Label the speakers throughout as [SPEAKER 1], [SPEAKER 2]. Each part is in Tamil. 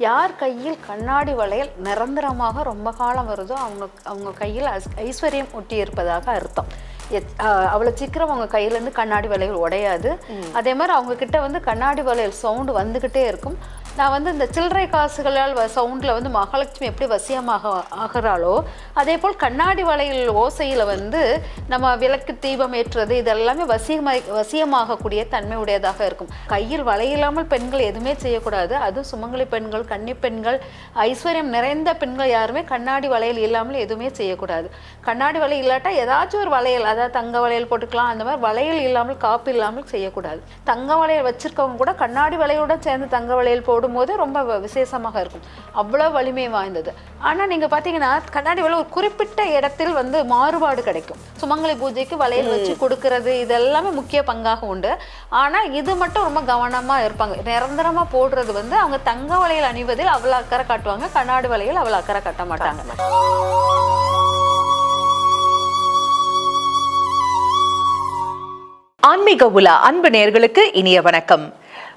[SPEAKER 1] யார் கையில் கண்ணாடி வளையல் நிரந்தரமாக ரொம்ப காலம் வருதோ அவங்க அவங்க கையில் ஐஸ்- ஐஸ்வர்யம் ஒட்டி இருப்பதாக அர்த்தம். அவ்வளவு சீக்கிரம் அவங்க கையிலேருந்து கண்ணாடி வளையல் உடையாது. அதே மாதிரி அவங்க கிட்ட வந்து கண்ணாடி வளையல் சவுண்டு வந்துக்கிட்டே இருக்கும். நான் வந்து இந்த சில்லறை காசுகளால் சவுண்டில் வந்து மகாலட்சுமி எப்படி வசியமாக ஆகிறாளோ அதே போல் கண்ணாடி வளையல் ஓசையில் வந்து நம்ம விளக்கு தீபம் ஏற்றுறது இதெல்லாமே வசியமாய் வசியமாகக்கூடிய தன்மை உடையதாக இருக்கும். கையில் வளையில்லாமல் பெண்கள் எதுவுமே செய்யக்கூடாது. அதுவும் சுமங்கலி பெண்கள் கன்னி பெண்கள் ஐஸ்வர்யம் நிறைந்த பெண்கள் யாருமே கண்ணாடி வளையல் இல்லாமல் எதுவுமே செய்யக்கூடாது. கண்ணாடி வளையல் இல்லாட்டா ஏதாச்சும் ஒரு வளையல் அதாவது தங்க வளையல் போட்டுக்கலாம் அந்த மாதிரி வளையல் இல்லாமல் காப்பு இல்லாமல் செய்யக்கூடாது. தங்க வளையல் வச்சுருக்கவங்க கூட கண்ணாடி வளையலுடன் சேர்ந்து தங்க வளையல் போடும்போது ரொம்ப விசேஷமாக இருக்கும். அவ்வளோ வலிமை வாய்ந்தது. ஆனால் நீங்கள் பார்த்தீங்கன்னா கண்ணாடி வளையல் ஒரு குறிப்பிட்ட இடத்தில் வந்து மாறுபாடு கிடைக்கும். சுமங்கலி பூஜைக்கு வளையல் வச்சு கொடுக்கறது இதெல்லாமே முக்கிய பங்காக உண்டு. ஆனால் இது மட்டும் ரொம்ப கவனமாக இருப்பாங்க. நிரந்தரமாக போடுறது வந்து அவங்க தங்க வளையல் அணிவதில் அவ்வளோ அக்கறை காட்டுவாங்க. கண்ணாடி வளையல் அவ்வளோ அக்கறை காட்ட மாட்டாங்க.
[SPEAKER 2] ஆன்மீக உலா அன்பு நேர்களுக்கு இனிய வணக்கம்.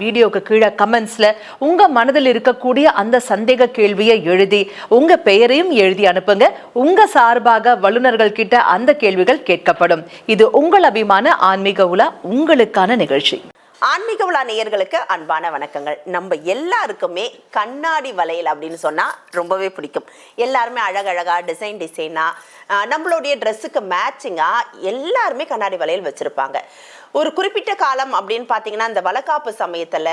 [SPEAKER 2] வீடியோக்கு கீழே கமெண்ட்ஸில் உங்கள் மனதில் இருக்கக்கூடிய அந்த சந்தேக கேள்வியை எழுதி உங்கள் பெயரையும் எழுதி அனுப்புங்க. உங்கள் சார்பாக வல்லுநர்கள் கிட்ட அந்த கேள்விகள் கேட்கப்படும். இது உங்கள் அபிமான ஆன்மீக உலா உங்களுக்கான நிகழ்ச்சி.
[SPEAKER 3] ஆன்மீக உலா நேயர்களுக்கு அன்பான வணக்கங்கள். நம்ம எல்லாருக்குமே கண்ணாடி வளையல் அப்படின்னு சொன்னால் ரொம்பவே பிடிக்கும். எல்லாருமே அழகழகா டிசைன் டிசைனாக நம்மளுடைய ட்ரெஸ்ஸுக்கு மேட்சிங்காக எல்லாருமே கண்ணாடி வளையல் வச்சுருப்பாங்க. ஒரு குறிப்பிட்ட காலம் அப்படின்னு பார்த்தீங்கன்னா இந்த வளக்காப்பு சமயத்தில்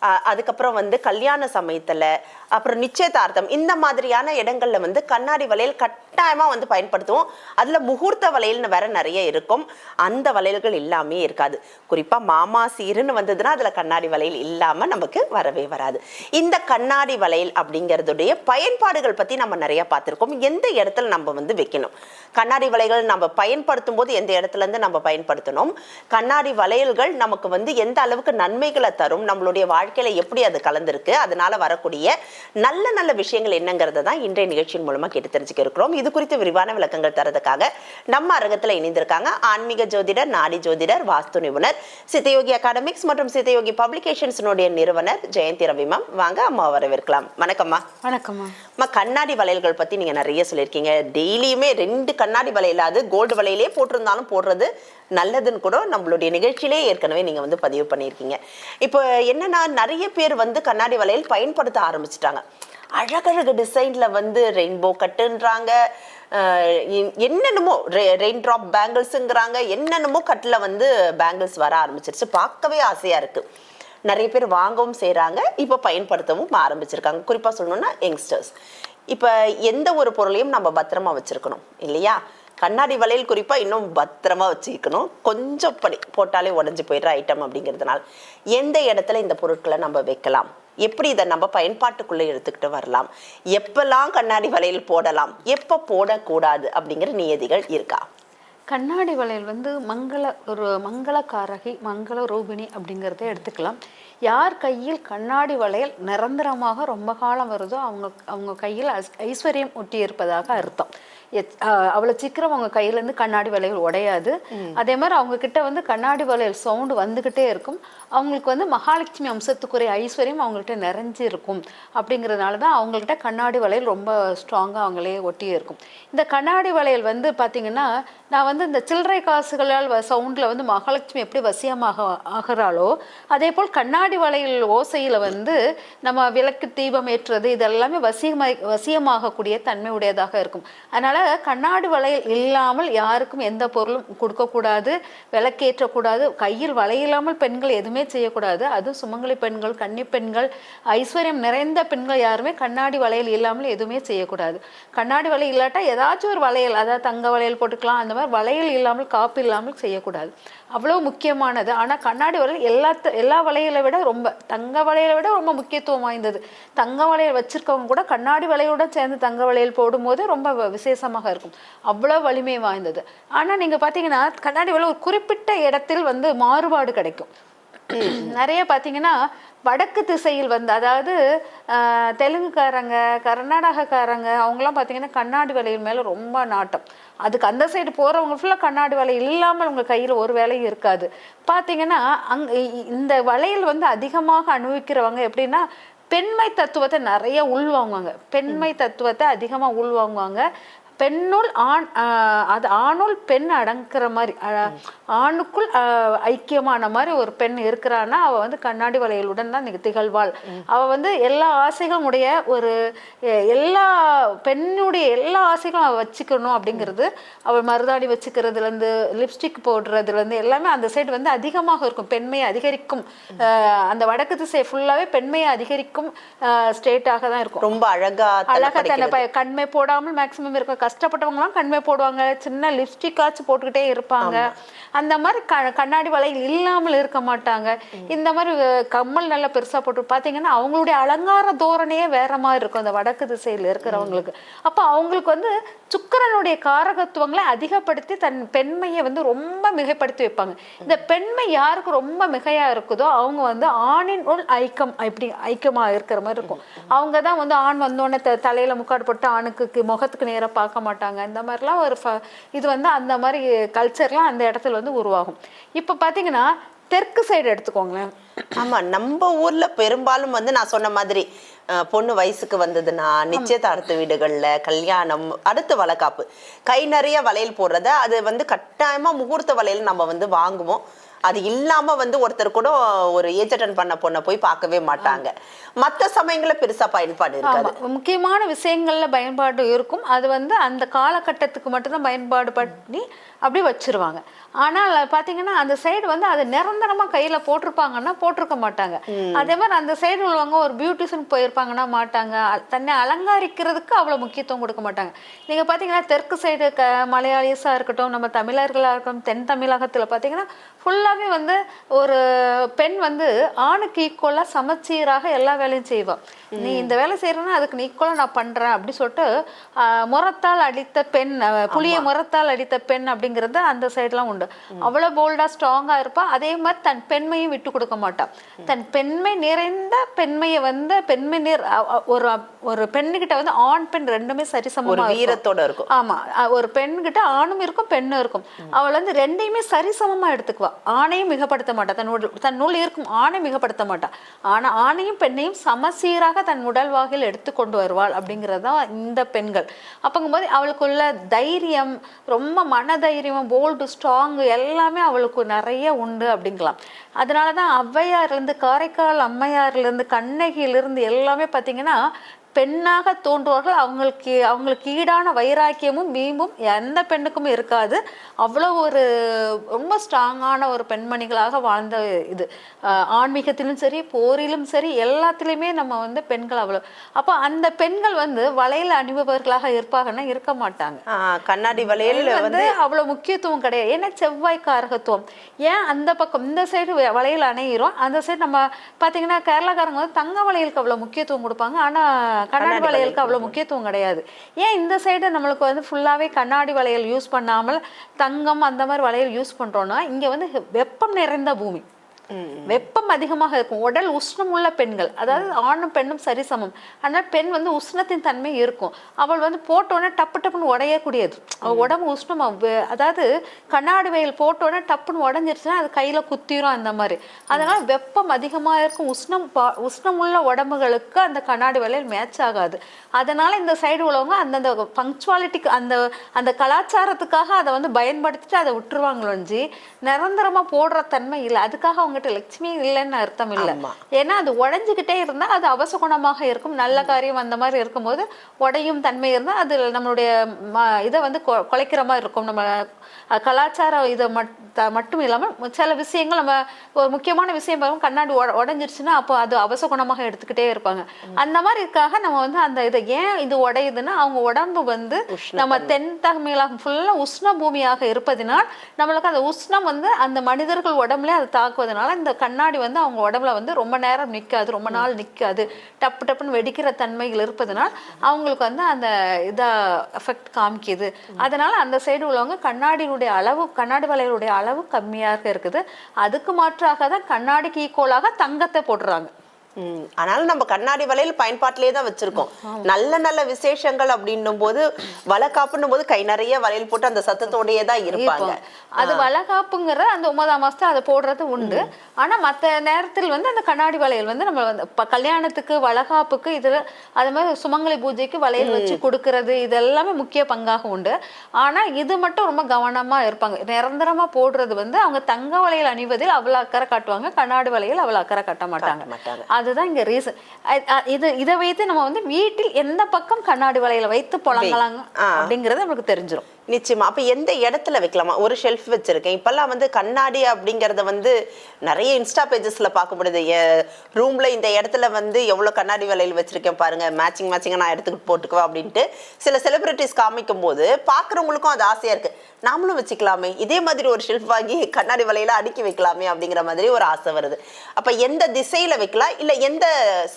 [SPEAKER 3] அதுக்கப்புறம் வந்து கல்யாண சமயத்தில் அப்புறம் நிச்சயதார்த்தம் இந்த மாதிரியான இடங்கள்ல வந்து கண்ணாடி வளையல் கட்டாயமாக வந்து பயன்படுத்துவோம். அதில் முகூர்த்த வளையல்னு வேற நிறைய இருக்கும். அந்த வளையல்கள் இல்லாமே இருக்காது. குறிப்பாக மாமா சீருன்னு வந்ததுன்னா அதில் கண்ணாடி வளையல் இல்லாமல் நமக்கு வரவே வராது. இந்த கண்ணாடி வளையல் அப்படிங்கறதுடைய பயன்பாடுகள் பற்றி நம்ம நிறைய பார்த்துருக்கோம். எந்த இடத்துல நம்ம வந்து வைக்கணும்? கண்ணாடி வளையல்கள் நம்ம பயன்படுத்தும் போது எந்த இடத்துல இருந்து நம்ம பயன்படுத்தணும்? கண்ணாடி வளையல்கள் நமக்கு வந்து எந்த அளவுக்கு நன்மைகளை தரும்? நம்மளுடைய வாழ்க்கையில எப்படி அது கலந்திருக்கு அதனால வரக்கூடிய நல்ல நல்ல விஷயங்கள் என்னங்கிறத தான் இன்றைய நிகழ்ச்சியின் மூலமா கேட்டு தெரிஞ்சுக்க இருக்கிறோம். இது குறித்து விரிவான விளக்கங்கள் தரதுக்காக நம்ம அரங்கத்துல இணைந்திருக்காங்க ஆன்மீக ஜோதிடர் நாடி ஜோதிடர் வாஸ்து நிபுணர் சித்தயோகி அகாடமிக்ஸ் மற்றும் சித்தயோகி பப்ளிகேஷன்ஸினுடைய நிறுவனர் ஜெயந்தி ரவி மேம் வாங்க அம்மா வரவேற்கலாம். வணக்கம்மா
[SPEAKER 1] வணக்கம்மா
[SPEAKER 3] அம்மா. கண்ணாடி வளையல்கள் பத்தி நீங்க நிறைய சொல்லியிருக்கீங்க. டெய்லியுமே ரெண்டு கண்ணாடி வளையலாது கோல்டு வளையலே போட்டிருந்தாலும் போடுறது நல்லதுன்னு கூட நம்மளுடைய நிகழ்ச்சியிலே ஏற்கனவே நீங்கள் வந்து பதிவு பண்ணியிருக்கீங்க. இப்போ என்னென்னா நிறைய பேர் வந்து கண்ணாடி வளையல் பயன்படுத்த ஆரம்பிச்சிட்டாங்க. அழகழகு டிசைனில் வந்து ரெயின்போ கட்டுன்றாங்க. என்னென்னமோ என்- என்னென்னமோ ரெயின் ட்ராப் பேங்கிள்ஸுங்கிறாங்க. என்னென்னமோ கட்டில் வந்து பேங்கிள்ஸ் வர ஆரம்பிச்சிருச்சு. பார்க்கவே ஆசையாக இருக்குது நிறைய பேர் வாங்கவும் செய்கிறாங்க இப்போ பயன்படுத்தவும் ஆரம்பிச்சிருக்காங்க. குறிப்பாக சொல்லணுன்னா யங்ஸ்டர்ஸ். இப்போ எந்த ஒரு பொருளையும் நம்ம பத்திரமா வச்சுருக்கணும். இல்லையா? கண்ணாடி வளையல் குறிப்பாக இன்னும் பத்திரமா வச்சுக்கணும் கொஞ்சம் படி போட்டாலே உடஞ்சி போயிடுற ஐட்டம் அப்படிங்கிறதுனால எந்த இடத்துல இந்த பொருட்களை நம்ம வைக்கலாம்? எப்படி இதை நம்ம பயன்பாட்டுக்குள்ளே எடுத்துக்கிட்டு வரலாம்? எப்பெல்லாம் கண்ணாடி வளையல் போடலாம்? எப்போ போடக்கூடாது அப்படிங்கிற நியதிகள் இருக்கா?
[SPEAKER 1] கண்ணாடி வளையல் வந்து மங்கள ஒரு மங்களக்காரகி மங்கள ரூபிணி அப்படிங்கிறத எடுத்துக்கலாம். யார் கையில் கண்ணாடி வளையல் நிரந்தரமாக ரொம்ப காலம் வருதோ அவங்க அவங்க கையில் ஐஸ்- ஐஸ்வர்யம் ஒட்டி இருப்பதாக அர்த்தம். அவ்வளவு சீக்கிரம் அவங்க கையிலேருந்து கண்ணாடி வளையல் உடையாது. அதே மாதிரி அவங்க கிட்ட வந்து கண்ணாடி வளையல் சவுண்டு வந்துக்கிட்டே இருக்கும். அவங்களுக்கு வந்து மகாலட்சுமி அம்சத்துக்குரிய ஐஸ்வர்யம் அவங்கள்ட்ட நிறைஞ்சு இருக்கும் அப்படிங்கிறதுனால தான் அவங்கள்ட்ட கண்ணாடி வளையல் ரொம்ப ஸ்ட்ராங்காக அவங்களே ஒட்டி இருக்கும். இந்த கண்ணாடி வளையல் வந்து பார்த்திங்கன்னா நான் வந்து இந்த சில்லறை காசுகளால் சவுண்டில் வந்து மகாலட்சுமி எப்படி வசியமாக ஆகிறாளோ அதே போல் கண்ணாடி வளையல் ஓசையில் வந்து நம்ம விளக்கு தீபம் ஏற்றுறது இதெல்லாமே வசியமாய் வசியமாகக்கூடிய தன்மை உடையதாக இருக்கும். அதனால் கண்ணாடி வளையல் இல்லாமல் யாருக்கும் எந்த பொருளும் கொடுக்கக்கூடாது விளக்கேற்றக்கூடாது கையில் வளையில்லாமல் பெண்கள் எதுவுமே எதுவுமே செய்யக்கூடாது. அதுவும் சுமங்கலி பெண்கள் கன்னி பெண்கள் ஐஸ்வர்யம் நிறைந்த பெண்கள் யாருமே கண்ணாடி வளையல் இல்லாமல் எதுவுமே செய்யக்கூடாது. கண்ணாடி வளையல் இல்லாட்டா ஏதாச்சும் ஒரு வளையல் அதாவது தங்க வளையல் போட்டுக்கலாம். அந்த மாதிரி வளையல் இல்லாமல் காப்பு இல்லாமல் செய்யக்கூடாது. அவ்வளோ முக்கியமானது. ஆனால் கண்ணாடி வளையல் எல்லா எல்லா வளையலை விட ரொம்ப தங்க வளையலை விட ரொம்ப முக்கியத்துவம் வாய்ந்தது. தங்க வளையல் வச்சுருக்கவங்க கூட கண்ணாடி வளையோட சேர்ந்து தங்க வளையல் போடும்போது ரொம்ப விசேஷமாக இருக்கும். அவ்வளோ வலிமை வாய்ந்தது. ஆனால் நீங்கள் பார்த்தீங்கன்னா கண்ணாடி வளையல் ஒரு குறிப்பிட்ட இடத்தில் வந்து மாறுபாடு கிடைக்கும். நிறைய பார்த்தீங்கன்னா வடக்கு திசையில் வந்து அதாவது தெலுங்குக்காரங்க கர்நாடகக்காரங்க அவங்களாம் பார்த்தீங்கன்னா கண்ணாடி வளையல் மேலே ரொம்ப நாட்டம். அதுக்கு அந்த சைடு போகிறவங்க ஃபுல்லாக கண்ணாடி வளையல் இல்லாமல் உங்கள் கையில் ஒரு வேலையும் இருக்காது. பார்த்தீங்கன்னா அங் இந்த வளையல் வந்து அதிகமாக அனுபவிக்கிறவங்க எப்படின்னா பெண்மை தத்துவத்தை நிறைய உள்வாங்குவாங்க. பெண்மை தத்துவத்தை அதிகமாக உள்வாங்குவாங்க. பெண்ணுள் ஆண் அது ஆணுள் பெண் அடங்குற மாதிரி ஆணுக்குள் ஐக்கியமான மாதிரி ஒரு பெண் இருக்கிறான்னா அவ வந்து கண்ணாடி வளையலுடன் தான் திகழ்வாள். அவ வந்து எல்லா ஆசைகளும் உடைய ஒரு எல்லா பெண்ணுடைய எல்லா ஆசைகளும் அவ வச்சுக்கணும் அப்படிங்கிறது அவள் மருதாணி வச்சுக்கிறதுலேருந்து லிப்ஸ்டிக் போடுறதுலேருந்து எல்லாமே அந்த சைடு வந்து அதிகமாக இருக்கும். பெண்மையை அதிகரிக்கும். அந்த வடக்கு திசை ஃபுல்லாகவே பெண்மையை அதிகரிக்கும் ஸ்டேட்டாக தான் இருக்கும்.
[SPEAKER 3] ரொம்ப அழகா
[SPEAKER 1] அழகா தன்னை கண்மை போடாமல் மேக்ஸிமம் இருக்கும் கஷ்டப்பட்டவங்களாம் கண்மை போடுவாங்க சின்ன லிப்ஸ்டிக்காச்சும் போட்டுக்கிட்டே இருப்பாங்க. அந்த மாதிரி க கண்ணாடி வளையல் இல்லாமல் இருக்க மாட்டாங்க. இந்த மாதிரி கம்மல் நல்லா பெருசா போட்டு பார்த்தீங்கன்னா அவங்களுடைய அலங்கார தோரணையே வேற மாதிரி இருக்கும். அந்த வடக்கு திசையில் இருக்கிறவங்களுக்கு. அப்போ அவங்களுக்கு வந்து சுக்கிரனுடைய காரகத்துவங்களை அதிகப்படுத்தி தன் பெண்மையை வந்து ரொம்ப மிகைப்படுத்தி வைப்பாங்க. இந்த பெண்மை யாருக்கு ரொம்ப மிகையா இருக்குதோ அவங்க வந்து ஆணின் உள் ஐக்கம் இப்படி ஐக்கியமா இருக்கிற மாதிரி இருக்கும். அவங்க தான் வந்து ஆண் வந்தோடனே த தலையில முக்காடு போட்டு ஆணுக்கு முகத்துக்கு நேரா பார்க்க மாட்டாங்க இந்த மாதிரிலாம் ஒரு ஃப- இது வந்து அந்த மாதிரி கல்ச்சர்லாம் அந்த இடத்துல வந்து உருவாகும். இப்போ பார்த்தீங்கன்னா தெற்கு சைடு எடுத்துக்கோங்களேன்.
[SPEAKER 3] ஆமா நம்ம ஊர்ல பெரும்பாலும் வந்து நான் சொன்ன மாதிரி பொண்ணு வயசுக்கு வந்ததுன்னா நிச்சயதார்த்த வீடுகள்ல கல்யாணம் அடுத்து வளகாப்பு. கை நிறைய வளையல் போடுறத அது வந்து கட்டாயமா முகூர்த்த வளையல் நம்ம வந்து வாங்குவோம். அது இல்லாம வந்து ஒருத்தர் கூட ஒரு ஏஜ் அட்டன் பண்ண பொண்ணை போய் பார்க்கவே மாட்டாங்க. மத்த சமயங்கள்ல பெருசா பயன்பாடு இருக்காது.
[SPEAKER 1] முக்கியமான விஷயங்கள்ல பயன்பாடு இருக்கும். அது வந்து அந்த காலகட்டத்துக்கு மட்டும்தான் பயன்பாடு பண்ணி அப்படி வச்சிருவாங்க. ஆனால் பாத்தீங்கன்னா அந்த சைடு வந்து அது நிரந்தரமா கையில போட்டிருப்பாங்கன்னா போட்டிருக்க மாட்டாங்க. அதே மாதிரி அந்த சைடு உள்ளவங்க ஒரு பியூட்டிஷியன் போயிருப்பாங்கன்னா மாட்டாங்க. தன்னை அலங்காரிக்கிறதுக்கு அவ்வளவு முக்கியத்துவம் கொடுக்க மாட்டாங்க. நீங்க பாத்தீங்கன்னா தெற்கு சைடு க மலையாளிஸா இருக்கட்டும் நம்ம தமிழர்களா இருக்கட்டும் தென் தமிழகத்துல பாத்தீங்கன்னா ஃபுல்லாகவே வந்து ஒரு பெண் வந்து ஆணுக்கு ஈக்குவலாக சமச்சீராக எல்லா வேலையும் செய்வாள் நீ இந்த வேலை செய்யறன்னா அதுக்கு நீ ஈக்குவலா நான் பண்றேன் அப்படி சொல்லிட்டு முறத்தால் அடித்த பெண் புளிய முறத்தால் அடித்த பெண் அப்படிங்கிறது அந்த சைடுலாம் உண்டு. அவ்வளவு போல்டா ஸ்ட்ராங்கா இருப்பா. அதே மாதிரி தன் பெண்மையும் விட்டு கொடுக்க மாட்டா. தன் பெண்மை நிறைந்த பெண்மையை வந்து பெண்மை அ- ஒரு ஒரு பெண்ணுகிட்ட வந்து ஆண் பெண் ரெண்டுமே
[SPEAKER 3] ஒரு
[SPEAKER 1] சரிசமமா இருக்கும்.
[SPEAKER 3] வீரத்தோட இருக்கும்.
[SPEAKER 1] ஆமா. ஒரு பெண்கிட்ட ஆணும் இருக்கும் பெண்ணும் இருக்கும். அவள் வந்து ரெண்டையுமே சரிசமமா எடுத்துக்குவா. ஆணையும் மிகப்படுத்த மாட்டா. தன்னோட தன்னுள் இருக்கும் ஆணை மிகப்படுத்த மாட்டா. ஆனா ஆணையும் பெண்ணையும் சமசீராக தன் உடல் வாகில் எடுத்து கொண்டு வருவாள் அப்படிங்கிறது தான் இந்த பெண்கள். அப்போங்கும்போது அவளுக்குள்ள தைரியம் ரொம்ப மனதைரியம் போல்டு ஸ்ட்ராங் எல்லாமே அவளுக்கு நிறைய உண்டு அப்படிங்கலாம். அதனால தான் ஔவையார்லேருந்து காரைக்கால் அம்மையார்லேருந்து கண்ணகியிலிருந்து எல்லாமே பார்த்தீங்கன்னா பெண்ணாக தோன்றுவார்கள். அவங்களுக்கு அவங்களுக்கு ஈடான வைராக்கியமும் வீம்பும் எந்த பெண்ணுக்கும் இருக்காது. அவ்வளோ ஒரு ரொம்ப ஸ்ட்ராங்கான ஒரு பெண்மணிகளாக வாழ்ந்த இது. ஆன்மீகத்திலும் சரி போரிலும் சரி எல்லாத்துலேயுமே நம்ம வந்து பெண்கள் அவ்வளோ அப்போ அந்த பெண்கள் வந்து வளையல் அணிபவர்களாக இருப்பாங்கன்னா இருக்க மாட்டாங்க.
[SPEAKER 3] கண்ணாடி வளையல் வந்து
[SPEAKER 1] அவ்வளவு முக்கியத்துவம் கிடையாது. ஏன்னா செவ்வாய் காரகத்துவம். ஏன் அந்த பக்கம் இந்த சைடு வளையல் அணையிறோம். அந்த சைடு நம்ம பாத்தீங்கன்னா கேரளாக்காரங்க வந்து தங்க வளையலுக்கு அவ்வளவு முக்கியத்துவம் கொடுப்பாங்க. ஆனா கண்ணாடி வளையலுக்கு அவ்வளவு முக்கியத்துவம் கிடையாது. ஏன் இந்த சைடு நம்மளுக்கு வந்து ஃபுல்லாவே கண்ணாடி வளையல் யூஸ் பண்ணாமல் தங்கம் அந்த மாதிரி வளையல் யூஸ் பண்றோம்னா இங்க வந்து வெப்பம் நிறைந்த பூமி. வெப்பம் அதிகமாக இருக்கும். உடல் உஷ்ணம் உள்ள பெண்கள் அதாவது ஆணும் பெண்ணும் சரிசமம். ஆனால் பெண் வந்து உஷ்ணத்தின் தன்மை இருக்கும். அவள் வந்து போட்டோன்னே டப்பு டப்புன்னு உடையக்கூடியது. அவள் உடம்பு உஷ்ணம் அதாவது கண்ணாடி வெயில் போட்டோன்னே டப்புன்னு உடஞ்சிருச்சுன்னா அது கையில குத்திரும் அந்த மாதிரி. அதனால வெப்பம் அதிகமாக இருக்கும். உஷ்ணம் பா- உஷ்ணம் உள்ள உடம்புகளுக்கு அந்த கண்ணாடி வளையல் மேட்ச் ஆகாது. அதனால இந்த சைடு உள்ளவங்க அந்தந்த பங்க்சுவாலிட்டிக்கு அந்த அந்த கலாச்சாரத்துக்காக அதை வந்து பயன்படுத்திட்டு அதை விட்டுருவாங்களொஞ்சி நிரந்தரமா போடுற தன்மை இல்லை. அதுக்காக அவங்க அவங்ககிட்ட லட்சுமி இல்லைன்னு அர்த்தம் இல்லை. ஏன்னா அது உடஞ்சிக்கிட்டே இருந்தால் அது அவசகுணமாக இருக்கும். நல்ல காரியம் அந்த மாதிரி இருக்கும்போது உடையும் தன்மை இருந்தால் அது நம்மளுடைய இதை வந்து குலைக்கிற மாதிரி இருக்கும். நம்ம கலாச்சார இதை மட் மட்டும் இல்லாமல் சில விஷயங்கள் நம்ம ஒரு முக்கியமான விஷயம் பாருங்க கண்ணாடி உட உடஞ்சிருச்சுன்னா அப்போ அது அவசகுணமாக எடுத்துக்கிட்டே இருப்பாங்க. அந்த மாதிரி இருக்காக நம்ம வந்து அந்த இதை ஏன் இது உடையுதுன்னா அவங்க உடம்பு வந்து நம்ம தென் தமிழகம் ஃபுல்லாக உஷ்ண பூமியாக இருப்பதினால் நம்மளுக்கு அந்த உஷ்ணம் வந்து அந்த மனிதர்கள் உடம்புல அது தாக்குவதனால இந்த கண்ணாடி வந்து அவங்க உடம்புல வந்து ரொம்ப நேரம் நிற்காது ரொம்ப நாள் நிற்காது டப்பு டப்புன்னு வெடிக்கிற தன்மைகள் இருப்பதனால் அவங்களுக்கு வந்து அந்த இதை எஃபெக்ட் காமிக்குது. அதனால அந்த சைடு உள்ளவங்க வளையலுடைய அளவு கண்ணாடி வளையலுடைய அளவு கம்மியாக இருக்குது. அதுக்கு மாற்றாக தான் கண்ணாடிக்கு ஈக்குவலாக தங்கத்தை போடுறாங்க.
[SPEAKER 3] ஆனாலும் நம்ம கண்ணாடி வளையல் பயன்பாட்டிலே தான் வச்சிருக்கோம். நல்ல நல்ல விசேஷங்கள் அப்படின்னும் போது வளக்காப்புன்னும் போது கை நிறைய வளையல் போட்டு அந்த சத்தத்தோடயே தான் இருப்பாங்க.
[SPEAKER 1] அது வளகாப்புங்கிற அந்த ஒன்பதாம் மாசத்தை அதை போடுறது உண்டு. ஆனா மத்த நேரத்தில் வந்து அந்த கண்ணாடி வளையல் வந்து நம்ம வந்து கல்யாணத்துக்கு வளகாப்புக்கு இதுல அது மாதிரி சுமங்கலி பூஜைக்கு வளையல் வச்சு கொடுக்கறது இது எல்லாமே முக்கிய பங்காக உண்டு. ஆனா இது மட்டும் ரொம்ப கவனமா இருப்பாங்க. நிரந்தரமா போடுறது வந்து அவங்க தங்க வளையல் அணிவதில் அவ்வளவு அக்கறை காட்டுவாங்க கண்ணாடி வளையல் அவ்வளவு அக்கறை காட்ட மாட்டாங்க.
[SPEAKER 3] மாட்டாங்க.
[SPEAKER 1] அதுதான் இங்க ரீசன் இது இதை வைத்து நம்ம வந்து வீட்டில் எந்த பக்கம் கண்ணாடி வளையல வைத்து புழங்கலாங்க அப்படிங்கறது நமக்கு தெரிஞ்சிரும்.
[SPEAKER 3] நிச்சயமா. அப்போ எந்த இடத்துல வைக்கலாமா? ஒரு ஷெல்ஃப் வச்சிருக்கேன். இப்போல்லாம் வந்து கண்ணாடி அப்படிங்கிறத வந்து நிறைய இன்ஸ்டா பேஜஸில் பார்க்க முடியுது ரூமில் இந்த இடத்துல வந்து எவ்வளோ கண்ணாடி விலையில் வச்சிருக்கேன் பாருங்க. மேட்சிங் மேட்சிங்காக நான் எடுத்துக்கிட்டு போட்டுக்குவேன் அப்படின்ட்டு சில செலிபிரிட்டிஸ் காமிக்கும் போது பார்க்குறவங்களுக்கும் அது ஆசையாக இருக்குது நாமளும் வச்சுக்கலாமே. இதே மாதிரி ஒரு ஷெல்ஃப் வாங்கி கண்ணாடி விலையில் அடுக்கி வைக்கலாமே அப்படிங்கிற மாதிரி ஒரு ஆசை வருது. அப்போ எந்த திசையில் வைக்கலாம்? இல்லை எந்த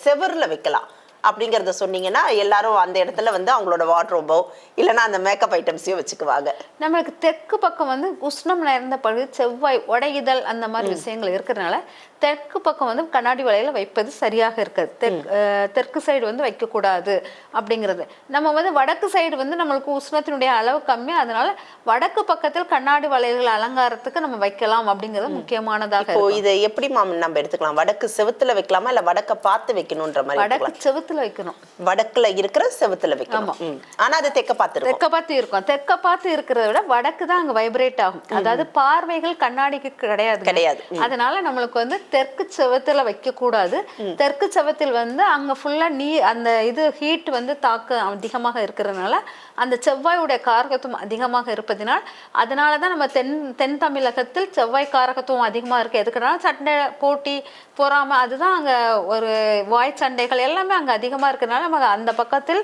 [SPEAKER 3] செவரில் வைக்கலாம்? அப்படிங்கறத சொன்னீங்கன்னா எல்லாரும் அந்த இடத்துல வந்து அவங்களோட வாட்ரோபோ இல்லைன்னா அந்த மேக்கப் ஐட்டம்ஸையும் வச்சுக்குவாங்க.
[SPEAKER 1] நம்மளுக்கு தெற்கு பக்கம் வந்து உஷ்ணம் நிறைந்த பகுதி செவ்வாய் உடையுதல் அந்த மாதிரி விஷயங்கள் இருக்கிறதுனால தெற்கு பக்கம் வந்து கண்ணாடி வளையல வைப்பது சரியாக இருக்காது. தெற்கு தெற்கு சைடு வந்து வைக்கக்கூடாது அப்படிங்கிறது. நம்ம வந்து வடக்கு சைடு வந்து நம்மளுக்கு உஷ்ணத்தினுடைய அளவு கம்மி அதனால வடக்கு பக்கத்தில் கண்ணாடி வளையல்கள் அலங்காரத்துக்கு நம்ம வைக்கலாம் அப்படிங்கிறது முக்கியமானதாக
[SPEAKER 3] இதை எப்படி மாம் நம்ம எடுத்துக்கலாம்? வடக்கு செவுத்துல வைக்கலாமா? இல்ல வடக்க பார்த்து வைக்கணும்ன்ற மாதிரி
[SPEAKER 1] வடக்கு செவுத்துல வைக்கணும்.
[SPEAKER 3] வடக்குல இருக்கிற செவுத்துல வைக்கணும். ஆனா அது தெக்க பார்த்துருக்கும்
[SPEAKER 1] தெற்க பார்த்து இருக்கும். தெற்க பார்த்து இருக்கிறத விட வடக்கு தான் அங்க வைப்ரேட் ஆகும். அதாவது பார்வைகள் கண்ணாடிக்கு கிடையாது.
[SPEAKER 3] கிடையாது.
[SPEAKER 1] அதனால நம்மளுக்கு வந்து தெற்கு செவத்துல வைக்க கூடாது தெற்கு செவத்தில் வந்து அங்க ஃபுல்லா நீ அந்த இது ஹீட் வந்து தாக்க அதிகமாக இருக்கிறதுனால அந்த செவ்வாயுடைய காரகத்துவம் அதிகமாக இருப்பதினால் அதனால தான் நம்ம தென் தென் தமிழகத்தில் செவ்வாய் காரகத்துவம் அதிகமா இருக்கு. எதுக்குன்னா சண்டை போட்டி பொறாமை அதுதான் அங்க ஒரு வாய் சண்டைகள் எல்லாமே அங்க அதிகமா இருக்கிறதுனால நம்ம அந்த பக்கத்தில்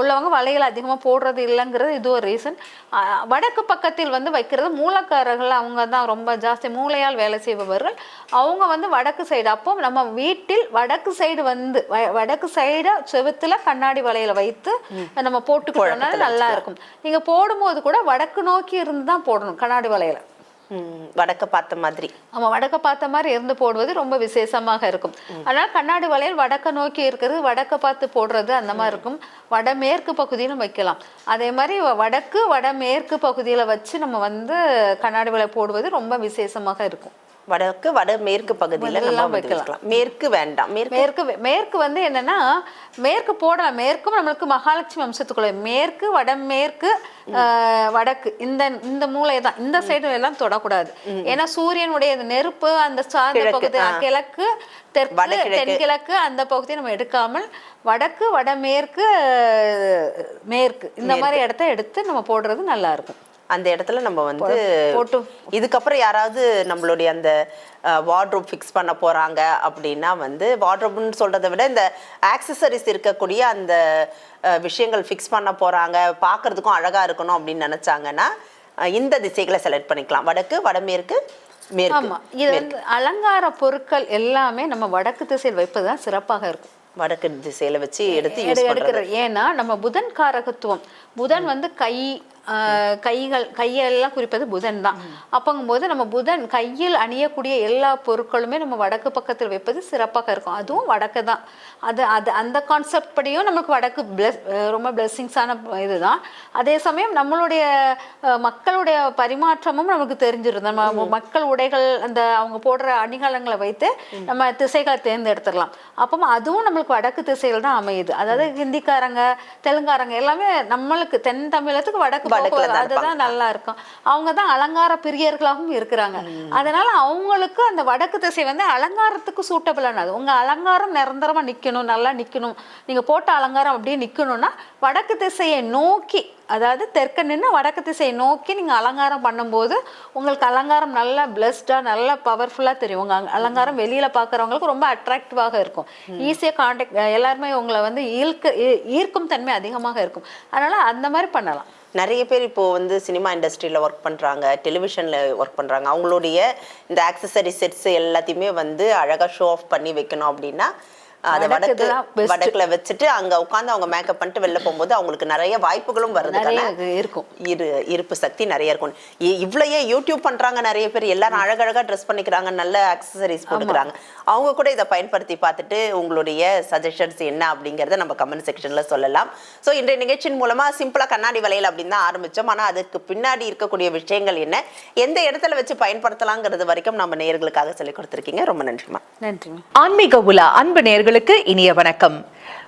[SPEAKER 1] உள்ளவங்க வலைகள் அதிகமா போடுறது இல்லைங்கிறது இது ஒரு ரீசன் வடக்கு பக்கத்தில் வந்து வைக்கிறது மூலக்காரர்கள் அவங்க தான் ரொம்ப ஜாஸ்தி மூளையால் வேலை செய்பவர்கள். அவங்க வந்து வடக்கு சைடு அப்போ நம்ம வீட்டில் வடக்கு சைடு வந்து வடக்கு சைடு செவுத்துல கண்ணாடி வலையில வைத்து நம்ம போட்டுக்கிட்டோம்னா நல்லா இருக்கும் நீங்க போடும்போது கூட வடக்கு நோக்கி இருந்து தான் போடணும் கண்ணாடி வலையில
[SPEAKER 3] வடக்க பார்த்த மாதிரி.
[SPEAKER 1] ஆமா வடக்க பார்த்த மாதிரி இருந்து போடுவது ரொம்ப விசேஷமாக இருக்கும். அதனால கண்ணாடி வளையல் வடக்க நோக்கி இருக்கிறது வடக்க பார்த்து போடுறது அந்த மாதிரி இருக்கும். வடமேற்கு பகுதியிலும் வைக்கலாம். அதே மாதிரி வடக்கு வடமேற்கு பகுதியில வச்சு நம்ம வந்து கண்ணாடி வளையல் போடுவது ரொம்ப விசேஷமாக இருக்கும்.
[SPEAKER 3] வடக்கு வட மேற்கு பகுதியில நம்ம
[SPEAKER 1] வைக்கலாம்.
[SPEAKER 3] மேற்கு வேண்டாம். மேற்கு
[SPEAKER 1] மேற்கு வந்து என்னன்னா மேற்கு போடலாம். மேற்கும் நம்மளுக்கு மகாலட்சுமி வம்சத்துக்குள்ள மேற்கு வடமேற்கு வடக்கு. இந்த இந்த தான் இந்த சைடு எல்லாம் தொடக்கூடாது. ஏன்னா சூரியனுடைய நெருப்பு அந்த சார்ந்த பகுதி. கிழக்கு தெற்கு. தென்கிழக்கு அந்த பகுதியை நம்ம எடுக்காமல் வடக்கு வடமேற்கு மேற்கு. இந்த மாதிரி இடத்த எடுத்து நம்ம போடுறது நல்லா இருக்கும்.
[SPEAKER 3] அந்த இடத்துல நம்ம வந்து
[SPEAKER 1] போட்டு
[SPEAKER 3] இதுக்கப்புறம் யாராவது நம்மளுடைய அந்த வார்ட்ரோப் ஃபிக்ஸ் பண்ண போறாங்க அப்படின்னா வந்து வார்ட்ரோப்னு சொல்றதை விட இந்த ஆக்சசரிஸ் இருக்கக்கூடிய அந்த விஷயங்கள் ஃபிக்ஸ் பண்ண போறாங்க பார்க்கறதுக்கும் அழகா இருக்கணும் அப்படின்னு நினைச்சாங்கன்னா இந்த திசைகளை செலக்ட் பண்ணிக்கலாம். வடக்கு வடமேற்கு மேற்கு.
[SPEAKER 1] இது வந்து அலங்கார பொருட்கள் எல்லாமே நம்ம வடக்கு திசையில் வைப்பது தான் சிறப்பாக இருக்கும்.
[SPEAKER 3] வடக்கு திசையில வச்சு எடுத்து
[SPEAKER 1] எடுக்கிறது. ஏன்னா நம்ம புதன் காரகத்துவம். புதன் வந்து கை கைகள் கையெல்லாம் குறிப்பது புதன் தான். அப்பங்கும்போது நம்ம புதன் கையில் அணியக்கூடிய எல்லா பொருட்களுமே நம்ம வடக்கு பக்கத்தில் வைப்பது சிறப்பாக இருக்கும். அதுவும் வடக்கு தான். அது அது அந்த கான்செப்ட் படியும் நமக்கு வடக்கு பிளஸ் ரொம்ப பிளெஸ்ஸிங்ஸான இதுதான். அதே சமயம் நம்மளுடைய மக்களுடைய பரிமாற்றமும் நமக்கு தெரிஞ்சிருது நம்ம மக்கள் உடைகள் அந்த அவங்க போடுற அணிகலங்களை வைத்து நம்ம திசைகளை தேர்ந்தெடுத்துடலாம். அப்போ அதுவும் நம்மளுக்கு வடக்கு திசையில் தான் அமையுது. அதாவது ஹிந்திக்காரங்க தெலுங்காரங்க எல்லாமே நம்மளுக்கு தென் தமிழகத்துக்கு வடக்கு அதுதான் நல்லா இருக்கும் அவங்க தான் அலங்கார பிரியர்களாகவும் இருக்கிறாங்க. அதனால அவங்களுக்கு அந்த வடக்கு திசை வந்து அலங்காரத்துக்கு சூட்டபிளானது உங்க அலங்காரம் நிரந்தரமா நிக்கணும் நல்லா நிக்கணும். நீங்க போட்ட அலங்காரம் அப்படியே நிக்கணும்னா வடக்கு திசையை நோக்கி அதாவது தெற்க நின்று வடக்கு திசையை நோக்கி நீங்கள் அலங்காரம் பண்ணும்போது உங்களுக்கு அலங்காரம் நல்லா பிளஸ்டாக நல்லா பவர்ஃபுல்லாக தெரியும். உங்கள் அலங்காரம் வெளியில் பார்க்குறவங்களுக்கு ரொம்ப அட்ராக்டிவாக இருக்கும். ஈஸியாக காண்டாக்ட் எல்லாருமே உங்களை வந்து ஈர்க்க ஈர்க்கும் தன்மை அதிகமாக இருக்கும். அதனால் அந்த மாதிரி பண்ணலாம்.
[SPEAKER 3] நிறைய பேர் இப்போ வந்து சினிமா இண்டஸ்ட்ரியில் ஒர்க் பண்ணுறாங்க டெலிவிஷனில் ஒர்க் பண்ணுறாங்க அவங்களுடைய இந்த ஆக்சசரி செட்ஸ் எல்லாத்தையுமே வந்து அழகாக ஷோ ஆஃப் பண்ணி வைக்கணும் அப்படின்னா அதை
[SPEAKER 1] வடக்கு.
[SPEAKER 3] வடக்குல வச்சுட்டு அங்க உட்காந்து அவங்க மேக்கப் பண்ணிட்டு வெளில போகும்போது அவங்களுக்கு நிறைய வாய்ப்புகளும் வருதுக்கான
[SPEAKER 1] இருக்கும்.
[SPEAKER 3] இரு இருப்பு சக்தி நிறைய இருக்கும். இவ்வளையே யூடியூப் பண்றாங்க நிறைய பேர்? எல்லாரும் அழகழகா ட்ரெஸ் பண்ணிக்கிறாங்க நல்ல அக்சசரிஸ் போட்டுக்கிறாங்க. அவங்க கூட இதை பயன்படுத்தி பார்த்துட்டு உங்களுடைய சஜஷன்ஸ் என்ன அப்படிங்கறத நம்ம கமெண்ட் செக்ஷன்ல சொல்லலாம். ஸோ இன்றைய நிகழ்ச்சியின் மூலமா சிம்பிளா கண்ணாடி வளையல் அப்படின்னு தான் ஆரம்பிச்சோம். ஆனா அதுக்கு பின்னாடி இருக்கக்கூடிய விஷயங்கள் என்ன? எந்த இடத்துல வச்சு பயன்படுத்தலாங்கிறது வரைக்கும் நம்ம நேயர்களுக்காக சொல்லி கொடுத்துருக்கீங்க. ரொம்ப நன்றிமா
[SPEAKER 1] நன்றிங்க.
[SPEAKER 2] ஆன்மீக உலா அன்பு நேயர்களுக்கு இனிய வணக்கம்.